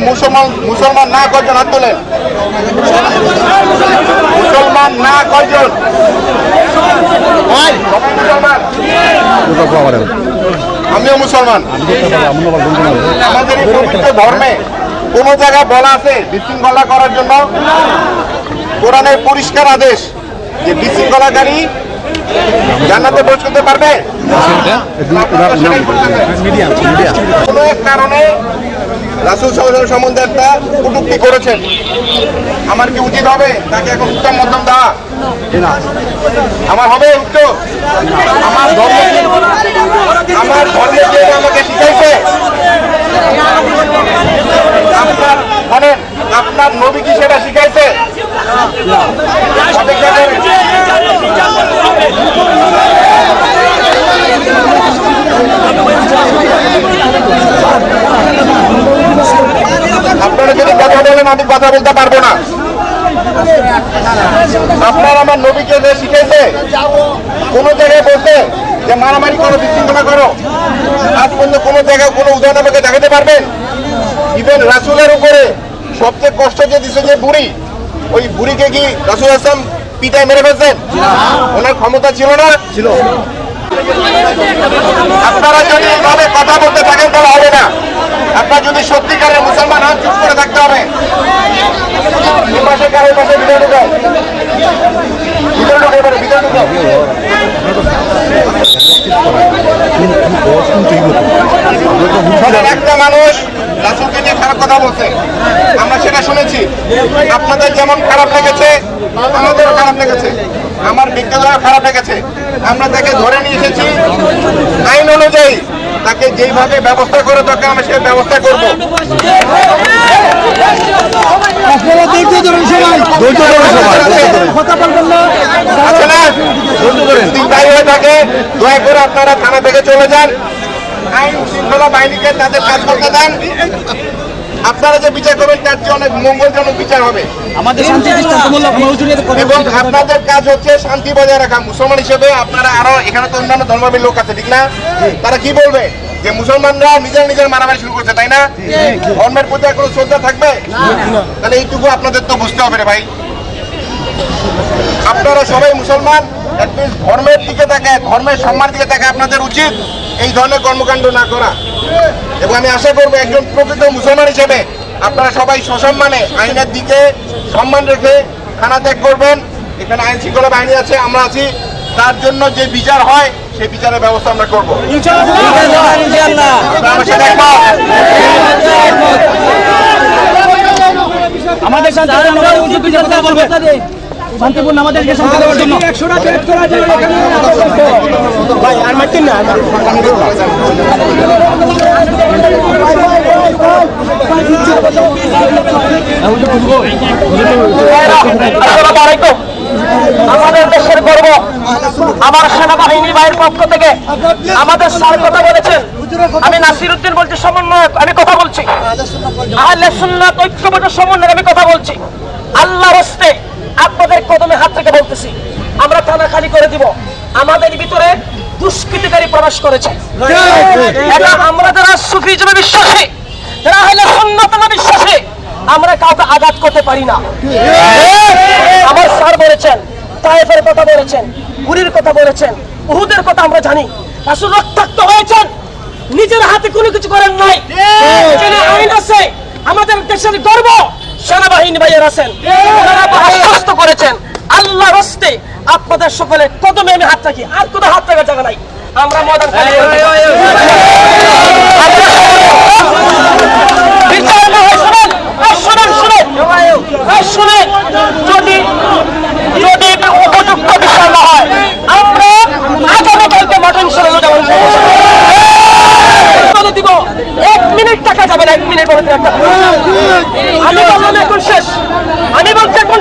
মুসলমান মুসলমান না কয়জন হাত তোলেন? মুসলমান না কয়জন? মুসলমান? আমিও মুসলমান। আমাদের ধর্মে কোন জায়গায় বলা আছে বিশৃঙ্খলা করার জন্য। কোরআনের পরিষ্কার আদেশ যে বিশৃঙ্খলাকারী জান্নাতে প্রবেশ করতে পারবে। কোনো এক কারণে রাসুল সাল্লাল্লাহু সম্বন্ধে একটা কটূক্তি করেছেন। আমার কি উচিত হবে? তাকে এখন উত্তম মধ্যম দেওয়া আমার হবে উত্তর আমার ধর্ম আমার ধর্মে যে আমাকে শিখাইছে। আপনার মানে আপনার নবী কি সেটা শিখাইছে অপেক্ষা করেন। আপনারা যদি কথা বলেন আমি কথা বলতে পারব না। আপনার আমার নবীকে যে শিখেছে কোন জায়গায় বলতে যে মারামারি করো বিশৃঙ্খলা করো। আজ পর্যন্ত কোনো জায়গায় কোনো উদাহরণ আমাকে দেখাতে পারবেন ইভেন রাসুলের উপরে সবচেয়ে কষ্ট যে দিছে যে বুড়ি ওই বুড়িকে কি রাসুল আসলাম পিটায় মেরে ফেলছেন? ওনার ক্ষমতা ছিল না? ছিল। আপনারা যদি এভাবে কথা বলতে থাকেন তাহলে হবে না। আপনার যদি সত্যিকারের মুসলমান হন চুপ করে থাকতে হবে এই পাশে কার এই পাশে ভিতরে ঢুকাও ভিতরে ঢুকে এবারে ভিতরে ঢুকাও একটা মানুষ রাসুলকে নিয়ে খারাপ কথা বলছে। আমরা সেটা শুনেছি। আপনাদের যেমন খারাপ লেগেছে, আমাদেরও খারাপ লেগেছে। আমার ব্যক্তিগত খারাপ লেগেছে। আমরা তাকে ধরে নিয়ে এসেছি। আইন অনুযায়ী তাকে যেইভাবে ব্যবস্থা করে দরকার আমরা সেই ব্যবস্থা করব। আপনারা ধৈর্য ধরুন সবাই। ধৈর্য ধরুন সবাই। কথা বলবেন না। আছে না। যদি তাই হয়ে থাকে দয়া করে আপনারা থানা থেকে চলে যান। আইন শৃঙ্খলা বাহিনীকে তাদের কাজ করতে দেন। আপনারা যে বিচার করবেন তার চেয়ে অনেক মঙ্গলজনক বিচার হবে। আমাদের শান্তি এবং আপনাদের কাজ হচ্ছে শান্তি বজায় রাখা। মুসলমান হিসেবে আপনারা আরও এখানে তো অন্যান্য ধর্মের লোক আছে ঠিক না? তারা কি বলবে? যে মুসলমানরা নিজের নিজের মারামারি শুরু করছে তাই না? ধর্মের প্রতি কোনো শ্রদ্ধা থাকবে? তাহলে এইটুকু আপনাদের তো বুঝতে হবে রে ভাই। আপনারা সবাই মুসলমান ধর্মের দিকে তাকায় ধর্মের সম্মান দিকে তাকায় আপনাদের উচিত এই ধরনের কর্মকাণ্ড না করা। এবং আমি আশা করব একজন প্রকৃত মুসলমান হিসেবে আপনারা সবাই সসম্মানে আইনের দিকে সম্মান রেখে থানা ত্যাগ করবেন। এখানে আইন শৃঙ্খলা বাহিনী আছে আমরা আছি। তার জন্য যে বিচার হয় সেই বিচারের ব্যবস্থা আমরা করব সাথে? আমাদের বলব শান্তিপূর্ণ আমাদেরকে শান্তি দেওয়ার জন্য ভাই আর মারতেন না আসসালামু আলাইকুম। আমাদের দেশের গর্ব আমার সেনাবাহিনী ভাইয়ের পক্ষ থেকে আমাদের স্যার কথা বলেছেন। আমি নাসির উদ্দিন বলছি সমন্বয়ক আমি কথা বলছি। আহলে সুন্নাত ঐক্যবদ্ধ সমন্বয়ক আমি কথা বলছি। আল্লাহ হস্তে আপনাদের কদমে হাত থেকে বলতেছি আমরা থানা খালি করে দিব। আমাদের ভিতরে দুষ্কৃতিকারী প্রবেশ করেছে। এটা আমরা যারা সুফি হিসেবে বিশ্বাসী যারা হলে সুন্নতমা বিশ্বাসী আমরা কাউকে আঘাত করতে পারি না। আমার স্যার বলেছেন, তায়েফের কথা বলেছেন গুরির কথা বলেছেন, উহুদের কথা আমরা জানি। রাসূল রক্তাক্ত হয়েছেন, নিজের হাতে কোনো কিছু করেন নাই। আইন আছে, আমাদের দেশের গর্ব, সেনাবাহিনী ভাইয়ের আছেন। আশ্বস্ত করেছেন আল্লাহ রস্তে আপনাদের সকলে কদমে আমি হাত রাখি। আর কোথাও হাত রাখার জায়গা নাই। আমরা ময়দান খালি করে দেব। বিচার না হয় শুনেন এই শুনেন শুনেন শুনেন যদি যদি এটা উপযুক্ত বিষয় না হয়, আমরা আগামীকালকে মাটন সরানো যাব দিব। এক মিনিট টাকা যাবে না, এক মিনিট বলে একটা। আমি বললাম এখন শেষ। আমি বলছি এখন